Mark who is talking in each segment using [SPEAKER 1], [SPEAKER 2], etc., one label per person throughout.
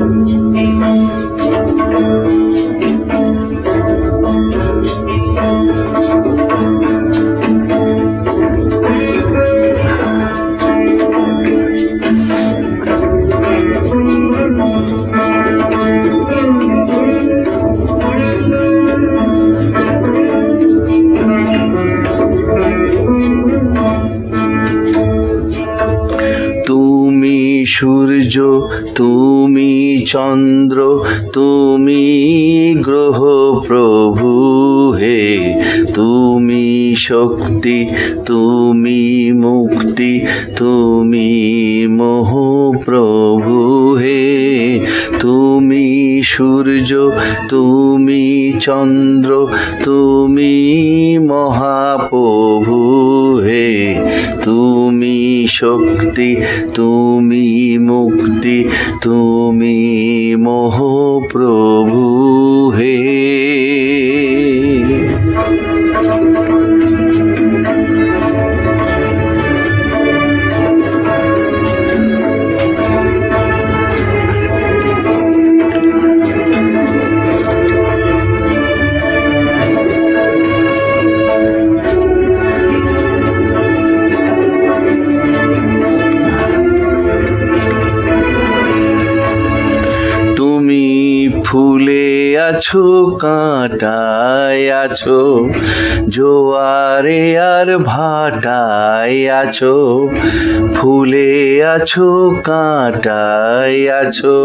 [SPEAKER 1] Amen. সূর্য, তুমি চন্দ্র, তুমি গ্রহ প্রভু হে। তুমি শক্তি, তুমি মুক্তি, তুমি মোহ প্রভু হে। তুমি সূর্য, তুমি চন্দ্র, তুমি মহাপ্রভু হে। তুমি শক্তি, তুমি মুক্তি, তুমি মহাপ্রভু প্রভু হে। আছো, কাঁটায় আছো, জোয়ারে আর ভাটায় আছো, ফুলে আছো, কাঁটায় আছো,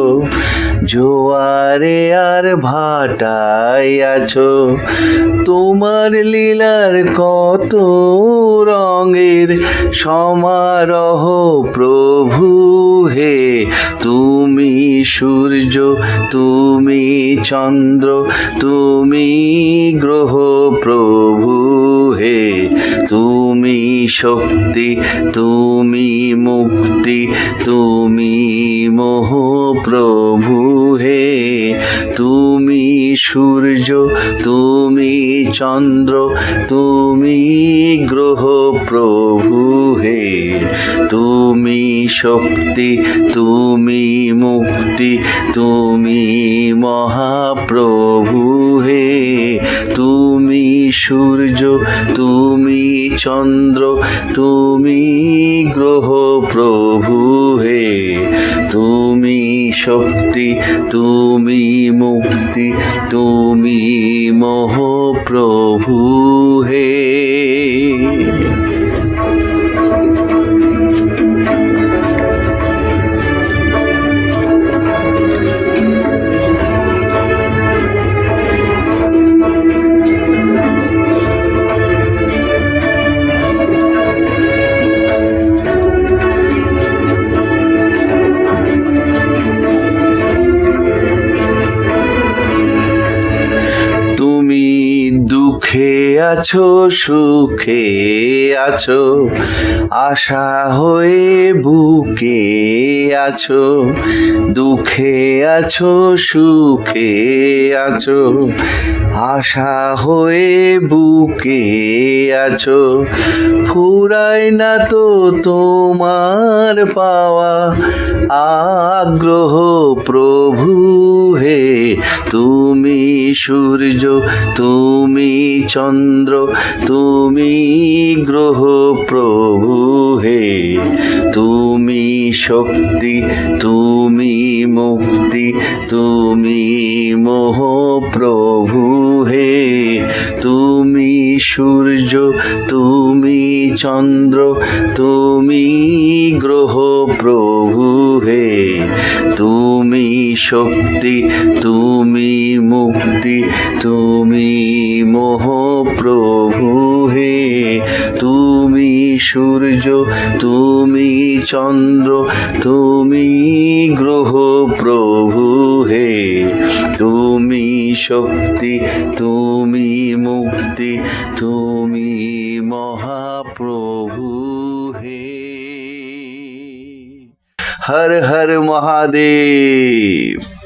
[SPEAKER 1] জোয়ারে আর ভাটায় আছো। তোমার লীলার কত রঙের সমারোহ প্রভু হে, তুমি সূর্য, তুমি চন্দ্র তুমি গ্রহ প্রভু হে তুমি শক্তি, তুমি মুক্তি, তুমি মোহ প্রভু হে। তুমি সূর্য, তুমি চন্দ্র, তুমি গ্রহ প্রভু হে। তুমি শক্তি, তুমি মুক্তি, তুমি মহাপ্রভু হে। তুমি সূর্য, তুমি চন্দ্র তুমি গ্রহ প্রভু হে। তুমি শক্তি তুমি মুক্তি তুমি মহ প্রভু হে। আছো, সুখে আছো, আশা হয়ে বুকে আছো, দুঃখে আছো, সুখে আছো, আশা হয়ে বুকে আছো, ফুরায় না তো তোমার পাওয়া আগ্রহ প্রভু হে, তুমি সূর্য, তুমি চন্দ্র, তুমি গ্রহ প্রভু হে। তুমি শক্তি, তুমি মুক্তি, তুমি মোহ প্রভু হে। তুমি সূর্য, তুমি চন্দ্র, তুমি গ্রহ প্রভু হে। তুমি শক্তি, তুমি মুক্তি, তুমি মোহ প্রভু হে, তুমি সূর্য, তুমি চন্দ্র, তুমি গ্রহ প্রভু হে, তুমি শক্তি, তুমি মুক্তি, তুমি মহাপ্রভু হে। হর হর মহাদেব।